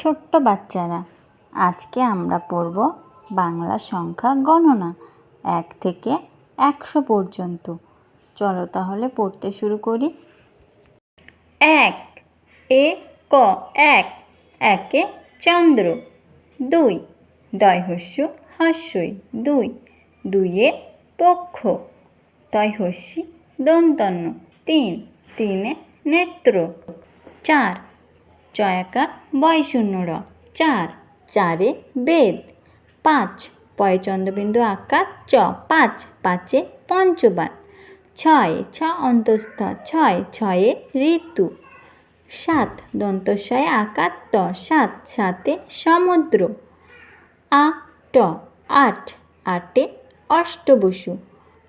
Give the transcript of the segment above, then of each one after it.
ছোট্ট বাচ্চারা। আজকে আমরা পড়ব বাংলা সংখ্যা গণনা, এক থেকে একশো পর্যন্ত। চলো তাহলে পড়তে শুরু করি। এক, এ, ক, এক, একে চন্দ্র, দুই দয় হস্যু হাস্যই, দুই, দুইয়ে পক্ষ তয় হস্যি দন্তন্য, তিন, তিনে নেত্র, চার চয়াকার বয়শূন্য র চার, চারে বেদ। পাঁচ পয় চন্দ্রবিন্দু আকার চ। পাঁচ, পাঁচে পঞ্চবান। ছয়, ছ অন্তস্থ। ছয়, ছয়ে ঋতু। সাত, দন্তস্বয়ে আকার ত। সাত, সাতে সমুদ্র। আ, ট। আট, আটে অষ্টবসু।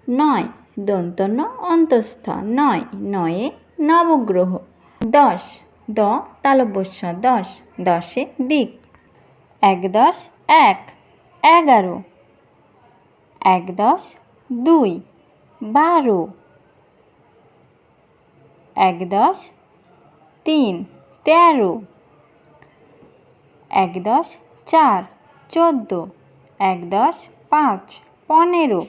নয়, দন্তন্য অন্তস্থ। নয়, নয়ে নবগ্রহ। দশ দ, তালব্যস্য, দশ। দশে দিক। এক দশ, এক। এগারো। এক দশ, দুই। বারো। এক দশ, তিন। তেরো। এক দশ, চার। চোদ্দ। এক দশ, পাঁচ। পনেরো।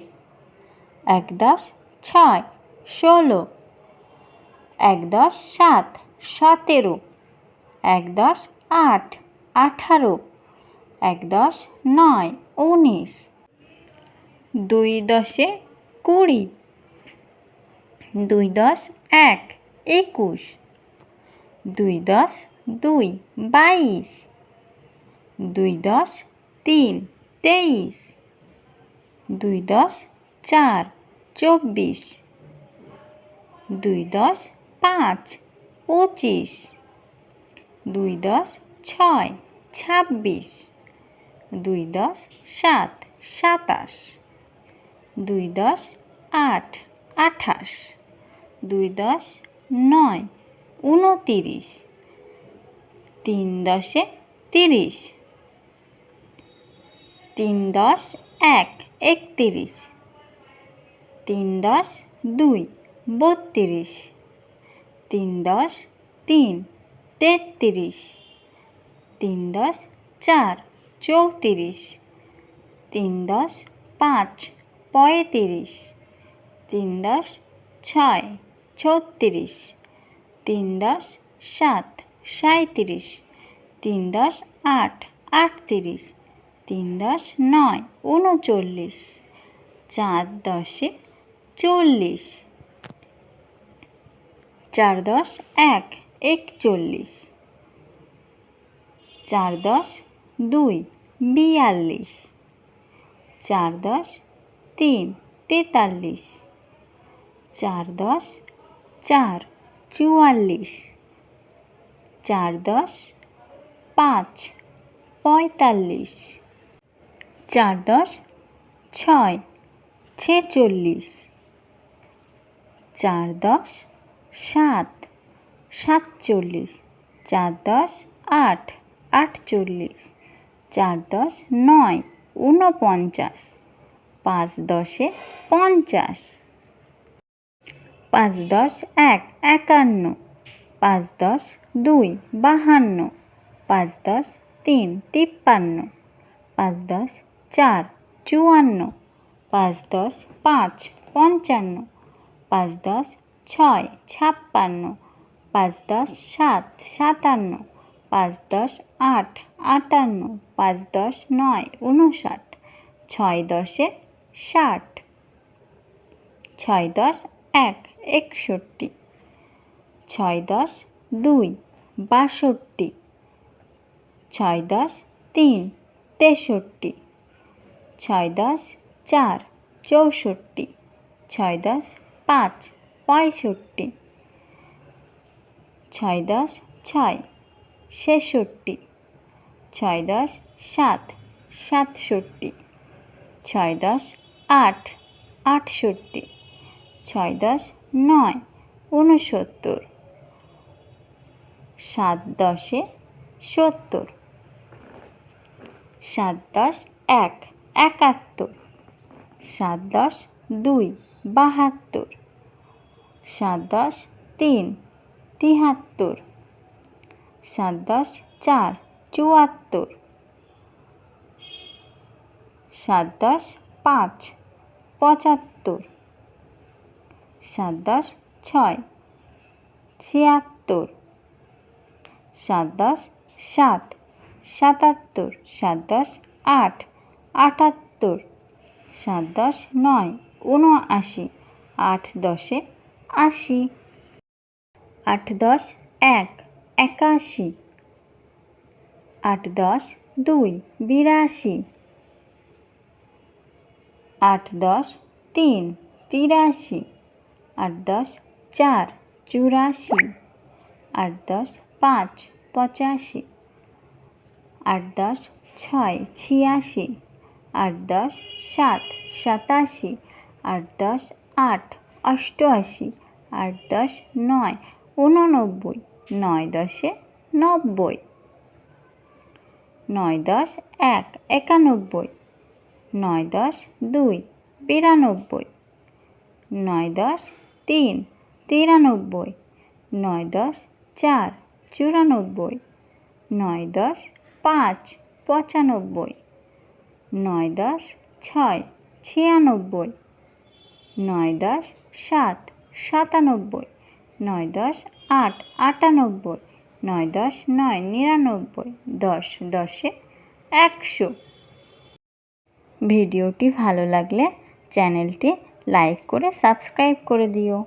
এক দশ, ছয়। ষোলো। এক দশ, সাত। সতেরো, এক দশ আট, আঠারো, এক দশ নয়, উনিশ, দুই দশে কুড়ি, দুই দশ এক, একুশ, দুই দশ দুই, বাইশ, দুই দশ তিন, তেইশ, দুই দশ চার, চব্বিশ, দুই দশ পাঁচ পঁচিশ। দুই দশ ছয়, ছাব্বিশ। দুই দশ সাত, সাতাশ। দুই দশ আট, আঠাশ। দুই দশ নয়, উনতিরিশ। তিন দশে তিরিশ। তিন দশ এক, একতিরিশ। তিন দশ দুই, বত্রিশ। তিন দশ তিন, তেত্রিশ। তিন দশ, চার, চৌত্রিশ। তিন দশ, পাঁচ, পঁয়ত্রিশ। তিন দশ, ছয়, ছত্রিশ। তিন দশ, সাত সাঁত্রিশ তিন দশ, আট, আটত্রিশ। তিন দশ, নয়, উনচল্লিশ। চার দশে চল্লিশ। চার দশ, এক। একচল্লিশ। চার দশ দুই বিয়াল্লিশ। চার দশ তিন তেতাল্লিশ। চার দশ চার চুয়াল্লিশ। চার দশ পাঁচ পঁয়তাল্লিশ। চার দশ ছয় ছেচল্লিশ। চার দশ সাত সাতচল্লিশ, চার দশ আট, আটচল্লিশ, চার দশ নয়, ঊনপঞ্চাশ, পাঁচ দশে পঞ্চাশ, পাঁচ দশ এক, একান্ন, পাঁচ দশ দুই, বাহান্ন, পাঁচ দশ তিন, তিপ্পান্ন, পাঁচ দশ চার, চুয়ান্ন, পাঁচ দশ পাঁচ, পঞ্চান্ন, পাঁচ দশ ছয়, ছাপ্পান্ন পাঁচ দশ সাত, সাতান্ন, পাঁচ দশ আট, আটান্ন, পাঁচ দশ নয় উনষাট ছয় দশে ষাট, ছয় দশ এক, একষট্টি, ছয় দশ দুই, বাষট্টি, ছয় দশ তিন, তেষট্টি, ছয় দশ চার, চৌষট্টি, ছয় দশ পাঁচ, পঁয়ষট্টি ছয় দশ ছয়, ছেষট্টি। ছয় দশ সাত, সাতষট্টি। ছয় দশ আট, আটষট্টি। ছয় দশ নয়, ঊনসত্তর। সাত দশে সত্তর। সাত দশ এক, একাত্তর। সাত দশ দুই, বাহাত্তর। সাত দশ তিন তিহাত্তর। সাত দশ চার, চুয়াত্তর। সাত দশ পাঁচ, পঁচাত্তর। সাত দশ ছয়, ছিয়াত্তর। সাত দশ সাত, সাতাত্তর। সাত দশ আট, আটাত্তর। সাত দশ নয় উনআশি আট দশে আশি। আট দশ এক, একাশি। আট দশ দুই, বিরাশি। আট দশ তিন, তিরাশি। আট দশ চার, চুরাশি। আট দশ পাঁচ, পঁচাশি। আট দশ ছয়, ছিয়াশি। আট দশ সাত, সাতাশি। আট দশ আট, অষ্টআশি। আট দশ নয় উননব্বই নয় দশে নব্বই, নয় দশ এক, একানব্বই, নয় দশ দুই, বিরানব্বই, নয় দশ তিন, তিরানব্বই, নয় দশ চার, চুরানব্বই, নয় দশ পাঁচ, পঁচানব্বই, নয় দশ ছয়, ছিয়ানব্বই, নয় দশ সাত, সাতানব্বই নয় দশ আট আটানব্বই, নয় দশ নয় নিরানব্বই, দশ দশে একশো। ভিডিওটি ভালো লাগলে চ্যানেলটি লাইক করে সাবস্ক্রাইব করে দিও।